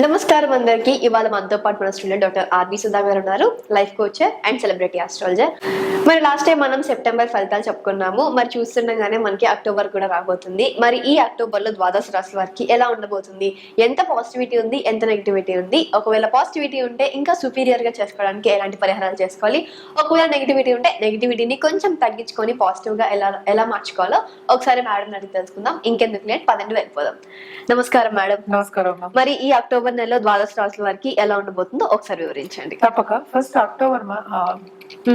నమస్కారం అందరికీ. ఇవాళ మనతో పాటు మన స్టూడెంట్ డాక్టర్ ఆర్బి సుధా గారు ఉన్నారు. Life coacher and celebrity astrologer మరి లాస్ట్ టైం మనం సెప్టెంబర్ ఫలితాలు చెప్పుకున్నాము. మరి చూస్తుండగానే మనకి అక్టోబర్ కూడా రాబోతుంది. మరి ఈ అక్టోబర్లో ద్వాదశ రాశి వారికి ఎలా ఉండబోతుంది? ఎంత పాజిటివిటీ ఉంది? ఎంత నెగిటివిటీ ఉంది? ఒకవేళ పాజిటివిటీ ఉంటే ఇంకా సుపీరియర్గా చేసుకోవడానికి ఎలాంటి పరిహారాలు చేసుకోవాలి? ఒకవేళ నెగిటివిటీ ఉంటే నెగిటివిటీని కొంచెం తగ్గించుకొని పాజిటివ్గా ఎలా ఎలా మార్చుకోవాలో ఒకసారి మేడం అడిగి తెలుసుకుందాం. ఇంకెందుకు లేట్? పదండి వెళ్ళిపోదాం. నమస్కారం మేడం నమస్కారం మరి ఈ అక్టోబర్ నెలలో ద్వాదశ రాశుల వారికి ఎలా ఉండబోతుందో ఒకసారి వివరించండి. తప్పక. ఫస్ట్ అక్టోబర్ ఆ,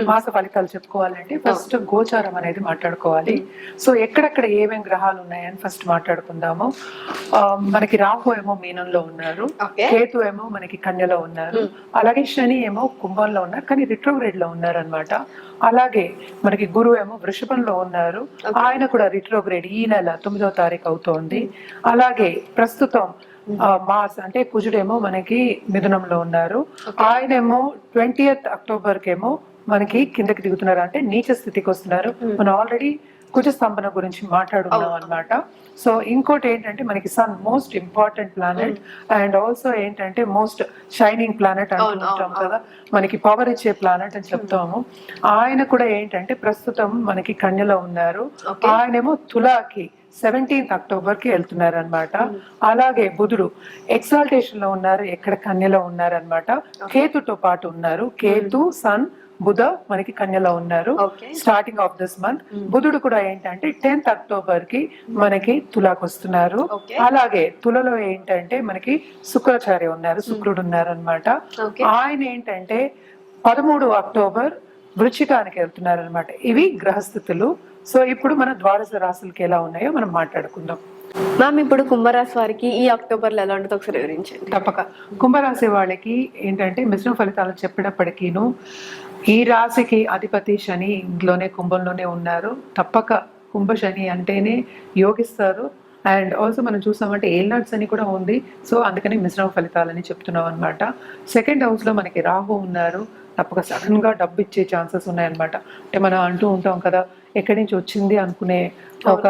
మాస ఫలితాలు చెప్పుకోవాలంటే ఫస్ట్ గోచారం అనేది మాట్లాడుకోవాలి. సో ఎక్కడెక్కడ ఏమేం గ్రహాలు ఉన్నాయని ఫస్ట్ మాట్లాడుకుందాము. మనకి రాహు ఏమో మీనంలో ఉన్నారు. కేతు ఏమో మనకి కన్యలో ఉన్నారు. అలాగే శని ఏమో కుంభంలో ఉన్నారు. కానీ రిట్రోగ్రేడ్లో ఉన్నారు అనమాట అలాగే మనకి గురువు ఏమో వృషభంలో ఉన్నారు. ఆయన కూడా రిట్రోగ్రేడ్ ఈ నెల తొమ్మిదో తారీఖు అవుతోంది. అలాగే ప్రస్తుతం మాస్ అంటే కుజుడేమో మనకి మిథునంలో ఉన్నారు. ఆయనేమో ట్వంటీయత్ అక్టోబర్ కేమో మనకి కిందకి దిగుతున్నారు. అంటే నీచ స్థితికి వస్తున్నారు మనం ఆల్రెడీ కుజ స్తంభన గురించి మాట్లాడుకున్నాం అన్నమాట. సో ఇంకోటి ఏంటంటే మనకి sun most important planet and also ఏంటంటే మోస్ట్ షైనింగ్ ప్లానెట్ అంటుంటాం కదా. మనకి పవర్ ఇచ్చే ప్లానెట్ అని చెప్తాము. ఆయన కూడా ఏంటంటే ప్రస్తుతం మనకి కన్యలో ఉన్నారు. ఆయనేమో తులాకి సెవెంటీన్త్ అక్టోబర్కి వెళ్తున్నారు అనమాట అలాగే బుధుడు ఎక్సాల్టేషన్లో ఉన్నారు ఎక్కడ కన్యలో ఉన్నారు అనమాట కేతుతో పాటు ఉన్నారు. కేతు సన్ బుధ మనకి కన్యలో ఉన్నారు. స్టార్టింగ్ ఆఫ్ దిస్ మంత్ బుధుడు కూడా ఏంటంటే టెన్త్ అక్టోబర్కి మనకి తులాకు వస్తున్నారు. అలాగే తులలో ఏంటంటే మనకి శుక్రాచార్య ఉన్నారు శుక్రుడు ఉన్నారు అనమాట ఆయన ఏంటంటే పదమూడు అక్టోబర్ వృచ్చికానికి వెళ్తున్నారు అనమాట ఇవి గ్రహస్థితులు. సో ఇప్పుడు మన ద్వాదశ రాశులకి ఎలా ఉన్నాయో మనం మాట్లాడుకుందాం. మ్యామ్ ఇప్పుడు కుంభరాశి వారికి ఈ అక్టోబర్లో ఎలా ఉంటుందో ఒకసారి వివరించండి. తప్పక. కుంభరాశి వాళ్ళకి ఏంటంటే మిశ్రమ ఫలితాలు చెప్పినప్పటికీను ఈ రాశికి అధిపతి శని ఇంట్లోనే కుంభంలోనే ఉన్నారు. తప్పక కుంభ శని అంటేనే యోగిస్తారు. అండ్ ఆల్సో మనం చూసామంటే ఏల్నాడ్స్ అని కూడా ఉంది. సో అందుకని మిశ్రమ ఫలితాలని చెప్తున్నాం అనమాట సెకండ్ హౌస్లో మనకి రాహు ఉన్నారు. తప్పక సడన్గా డబ్బు ఇచ్చే ఛాన్సెస్ ఉన్నాయన్నమాట. అంటే మనం అంటూ ఉంటాం కదా ఎక్కడి నుంచి వచ్చింది అనుకునే ఒక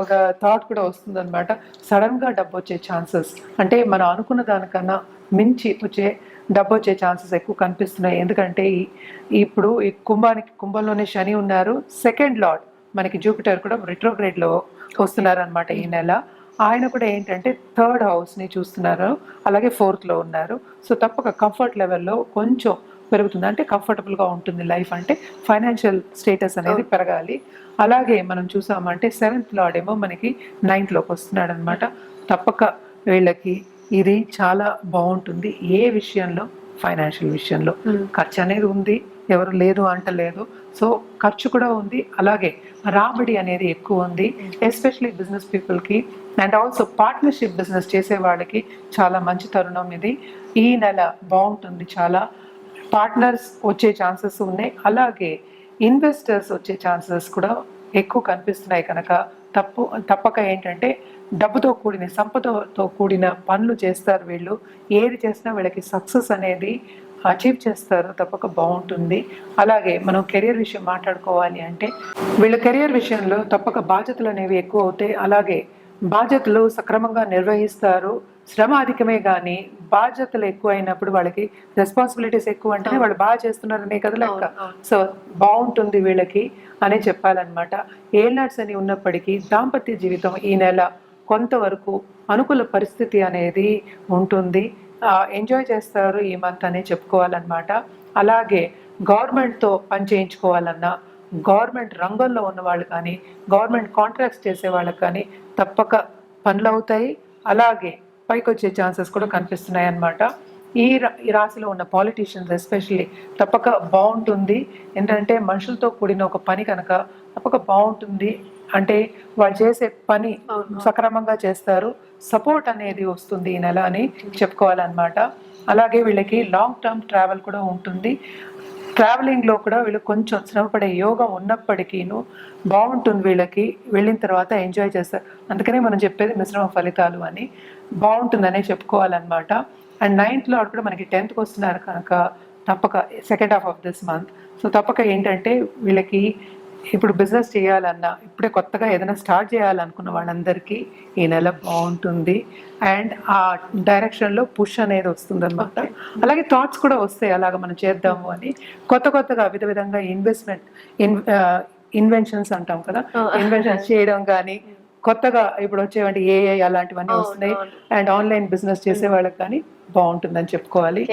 ఒక థాట్ కూడా వస్తుంది అనమాట సడన్గా డబ్బు వచ్చే ఛాన్సెస్ అంటే మనం అనుకున్న దానికన్నా మించి వచ్చే డబ్బు వచ్చే ఛాన్సెస్ ఎక్కువ కనిపిస్తున్నాయి. ఎందుకంటే ఇప్పుడు ఈ కుంభానికి కుంభంలోనే శని ఉన్నారు. సెకండ్ లార్డ్ మనకి జూపిటర్ కూడా రిట్రోగ్రేడ్లో వస్తున్నారు అనమాట ఈ నెల. ఆయన కూడా ఏంటంటే థర్డ్ హౌస్ని చూస్తున్నారు. అలాగే ఫోర్త్లో ఉన్నారు. సో తప్పక కంఫర్ట్ లెవెల్లో కొంచెం పెరుగుతుంది. అంటే comfortable గా ఉంటుంది లైఫ్ అంటే ఫైనాన్షియల్ స్టేటస్ అనేది పెరగాలి. అలాగే మనం చూసామంటే సెవెంత్ లార్డ్ ఏమో మనకి ninth లోకి వస్తున్నాడు అనమాట తప్పక వీళ్ళకి ఇది చాలా బాగుంటుంది. ఏ విషయంలో? ఫైనాన్షియల్ విషయంలో. ఖర్చు అనేది ఉంది. ఎవరు లేదు. అంటలేదు సో ఖర్చు కూడా ఉంది. అలాగే రాబడి అనేది ఎక్కువ ఉంది. ఎస్పెషలీ బిజినెస్ పీపుల్కి అండ్ ఆల్సో పార్ట్నర్షిప్ బిజినెస్ చేసే వాళ్ళకి చాలా మంచి తరుణం ఇది. ఈ నెల బాగుంటుంది చాలా. పార్ట్నర్స్ వచ్చే ఛాన్సెస్ ఉన్నాయి. అలాగే ఇన్వెస్టర్స్ వచ్చే ఛాన్సెస్ కూడా ఎక్కువ కనిపిస్తున్నాయి కనుక తప్పు తప్పక ఏంటంటే డబ్బుతో కూడిన సంపదతో కూడిన పనులు చేస్తారు వీళ్ళు. ఏది చేసినా వీళ్ళకి సక్సెస్ అనేది అచీవ్ చేస్తారు తప్పక బాగుంటుంది. అలాగే మనం కెరియర్ విషయం మాట్లాడుకోవాలి అంటే వీళ్ళ కెరియర్ విషయంలో తప్పక బాధ్యతలు అనేవి ఎక్కువ అవుతాయి. అలాగే బాధ్యతలు సక్రమంగా నిర్వహిస్తారు. శ్రమ అధికమే కానీ బాధ్యతలు ఎక్కువ అయినప్పుడు వాళ్ళకి రెస్పాన్సిబిలిటీస్ ఎక్కువ అంటేనే వాళ్ళు బాగా చేస్తున్నారనే కదా లెక్క. సో బాగుంటుంది వీళ్ళకి అనే చెప్పాలన్నమాట. ఏల్నాట్స్ అని ఉన్నప్పటికీ దాంపత్య జీవితం ఈ నెల కొంతవరకు అనుకూల పరిస్థితి అనేది ఉంటుంది. ఎంజాయ్ చేస్తారు ఈ మంత్ అనే చెప్పుకోవాలన్నమాట. అలాగే గవర్నమెంట్తో పని చేయించుకోవాలన్నా గవర్నమెంట్ రంగంలో ఉన్న వాళ్ళు కానీ గవర్నమెంట్ కాంట్రాక్ట్స్ చేసే వాళ్ళకి కానీ తప్పక పనులు అవుతాయి అలాగే పైకి వచ్చే ఛాన్సెస్ కూడా కనిపిస్తున్నాయి అన్నమాట ఈ ఈ రాశిలో ఉన్న పాలిటీషియన్స్ ఎస్పెషల్లీ తప్పక బాగుంటుంది ఏంటంటే మనుషులతో కూడిన ఒక పని కనుక తప్పక బాగుంటుంది అంటే వాళ్ళు చేసే పని. సక్రమంగా చేస్తారు. సపోర్ట్ అనేది వస్తుంది ఈ నెల అని చెప్పుకోవాలన్నమాట. అలాగే వీళ్ళకి లాంగ్ టర్మ్ ట్రావెల్ కూడా ఉంటుంది. ట్రావెలింగ్లో కూడా వీళ్ళు కొంచెం శ్రమపడే యోగం ఉన్నప్పటికీను బాగుంటుంది వీళ్ళకి. వెళ్ళిన తర్వాత ఎంజాయ్ చేస్తారు. అందుకనే మనం చెప్పేది మిశ్రమ ఫలితాలు అని. బాగుంటుందనే చెప్పుకోవాలన్నమాట. అండ్ నైన్త్లో కూడా మనకి టెన్త్కి వస్తున్నారు కనుక తప్పక second half of this month so తప్పక ఏంటంటే వీళ్ళకి ఇప్పుడు బిజినెస్ చేయాలన్నా ఇప్పుడే కొత్తగా ఏదైనా స్టార్ట్ చేయాలనుకున్న వాళ్ళందరికీ ఈ నెల బాగుంటుంది. అండ్ ఆ డైరెక్షన్లో పుష్ అనేది వస్తుంది అనమాట అలాగే థాట్స్ కూడా వస్తాయి అలాగ మనం చేద్దాము అని. కొత్త కొత్తగా విధ విధంగా ఇన్వెస్ట్మెంట్ ఇన్ ఇన్వెన్షన్స్ అంటాం కదా. ఇన్వెన్షన్స్ చేయడం కానీ కొత్తగా ఇప్పుడు వచ్చేవంటి ఏఐ అలాంటివన్నీ వస్తున్నాయి. అండ్ ఆన్లైన్ బిజినెస్ చేసే వాళ్ళకి కానీ బాగుంటుందని చెప్పుకోవాలి.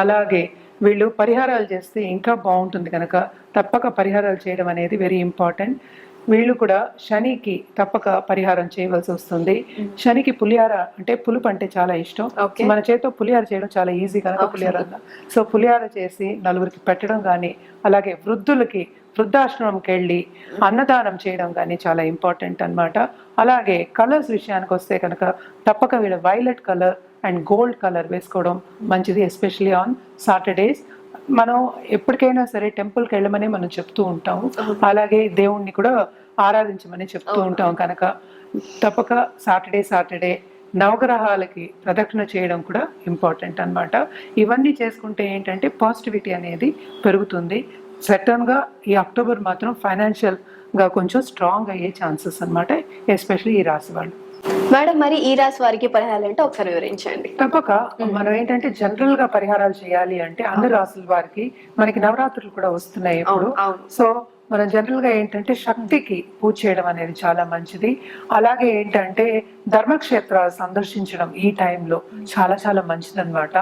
అలాగే వీళ్ళు పరిహారాలు చేస్తే ఇంకా బాగుంటుంది కనుక తప్పక పరిహారాలు చేయడం అనేది వెరీ ఇంపార్టెంట్ వీళ్ళు కూడా శనికి తప్పక పరిహారం చేయవలసి వస్తుంది శనికి పులిహార అంటే పులుపు అంటే చాలా ఇష్టం. మన చేతితో పులిహార చేయడం చాలా ఈజీ కనుక. పులిహార. సో పులిహార చేసి నలుగురికి పెట్టడం కానీ అలాగే వృద్ధులకి వృద్ధాశ్రమంకి వెళ్ళి అన్నదానం చేయడం కానీ చాలా ఇంపార్టెంట్ అన్నమాట అలాగే కలర్స్ విషయానికి వస్తే కనుక తప్పక వీళ్ళ violet colour and gold colour వేసుకోవడం మంచిది ఎస్పెషలీ ఆన్ సాటర్డేస్. మనం ఎప్పటికైనా సరే టెంపుల్కి వెళ్ళమని మనం చెప్తూ ఉంటాము. అలాగే దేవుణ్ణి కూడా ఆరాధించమని చెప్తూ ఉంటాం కనుక. తప్పక సాటర్డే సాటర్డే నవగ్రహాలకి ప్రదక్షిణ చేయడం కూడా ఇంపార్టెంట్ అన్నమాట. ఇవన్నీ చేసుకుంటే ఏంటంటే పాజిటివిటీ అనేది పెరుగుతుంది. గా ఈ అక్టోబర్ మాత్రం ఫైనాన్షియల్గా కొంచెం స్ట్రాంగ్ అయ్యే ఛాన్సెస్ అన్నమాట ఎస్పెషల్లీ ఈ రాశి వాళ్ళు. మేడం మరి ఈ రాశి వారికి పరిహారాలు అంటే ఒకసారి వివరించండి. తప్పక. మనం ఏంటంటే జనరల్గా పరిహారాలు చేయాలి అంటే అన్ని రాసుల వారికి మనకి నవరాత్రులు కూడా వస్తున్నాయి ఇప్పుడు సో మనం జనరల్గా ఏంటంటే శక్తికి పూజ చేయడం అనేది చాలా మంచిది. అలాగే ఏంటంటే ధర్మక్షేత్రాలు సందర్శించడం ఈ టైంలో చాలా చాలా మంచిది అనమాట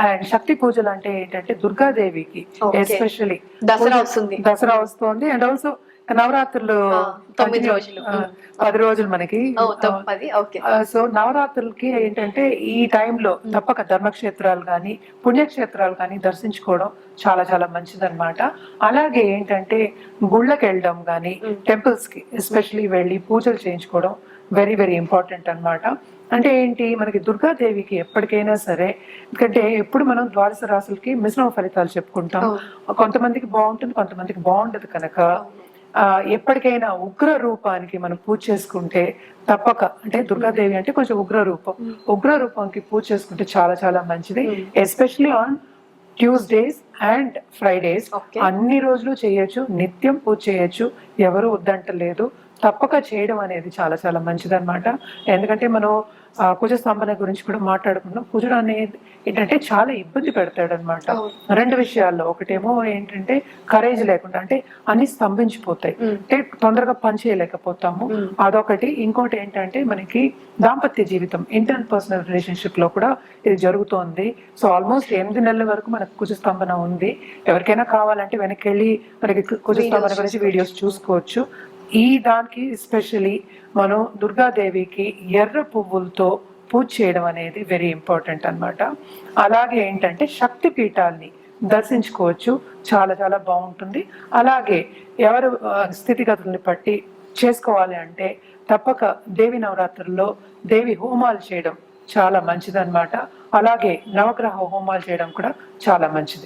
అండ్ శక్తి పూజలు అంటే ఏంటంటే దుర్గాదేవికి Okay. ఎస్పెషల్లీ దసరా వస్తుంది. దసరా వస్తుంది. అండ్ ఆల్సో నవరాత్రులు తొమ్మిది రోజులు. పది రోజులు మనకి. సో నవరాత్రులకి ఏంటంటే ఈ టైంలో తప్పక ధర్మక్షేత్రాలు కానీ పుణ్యక్షేత్రాలు కానీ దర్శించుకోవడం చాలా చాలా మంచిదన్నమాట. అలాగే ఏంటంటే గుళ్ళకి వెళ్ళడం కానీ టెంపుల్స్కి ఎస్పెషలీ వెళ్ళి పూజలు చేయించుకోవడం వెరీ వెరీ ఇంపార్టెంట్ అన్నమాట. అంటే ఏంటి మనకి దుర్గాదేవికి ఎప్పటికైనా సరే ఎందుకంటే ఎప్పుడు మనం ద్వాదశ రాసులకి మిశ్రమ ఫలితాలు చెప్పుకుంటాం. కొంతమందికి బాగుంటుంది కొంతమందికి బాగుండదు కనుక ఎప్పటికైనా ఉగ్ర రూపానికి మనం పూజ చేసుకుంటే తప్పక. అంటే దుర్గాదేవి అంటే కొంచెం ఉగ్ర రూపం. ఉగ్ర రూపానికి పూజ చేసుకుంటే చాలా చాలా మంచిది. Especially on Tuesdays and Fridays. అన్ని రోజులు చేయొచ్చు నిత్యం పూజ చేయొచ్చు. ఎవరు వద్దంటలేదు. తప్పక చేయడం అనేది చాలా చాలా మంచిదన్నమాట. ఎందుకంటే మనం కుజ స్తంభన గురించి కూడా మాట్లాడుకున్నాం. కుజుడు అనేది ఏంటంటే చాలా ఇబ్బంది పెడతాడు అనమాట రెండు విషయాల్లో. ఒకటేమో ఏంటంటే కరేజ్ లేకుండా అంటే అన్ని స్తంభించిపోతాయి. అంటే తొందరగా పని చేయలేకపోతాము. అదొకటి. ఇంకోటి ఏంటంటే మనకి దాంపత్య జీవితం ఇంటర్ పర్సనల్ రిలేషన్షిప్లో కూడా ఇది జరుగుతోంది. సో ఆల్మోస్ట్ ఎనిమిది నెలల వరకు మనకు కుజ స్తంభన ఉంది. ఎవరికైనా కావాలంటే వెనక్కి వెళ్ళి మనకి కుజ స్తంభన గురించి వీడియోస్ చూసుకోవచ్చు. ఈ దానికి ఎస్పెషలీ మనం దుర్గాదేవికి ఎర్ర పువ్వులతో పూజ చేయడం అనేది వెరీ ఇంపార్టెంట్ అన్నమాట. అలాగే ఏంటంటే శక్తి పీఠాల్ని దర్శించుకోవచ్చు. చాలా చాలా బాగుంటుంది. అలాగే ఎవరు స్థితిగతుల్ని బట్టి చేసుకోవాలి అంటే తప్పక దేవి నవరాత్రుల్లో దేవి హోమాలు చేయడం చాలా మంచిదన్నమాట. అలాగే నవగ్రహ హోమాలు చేయడం కూడా చాలా మంచిది.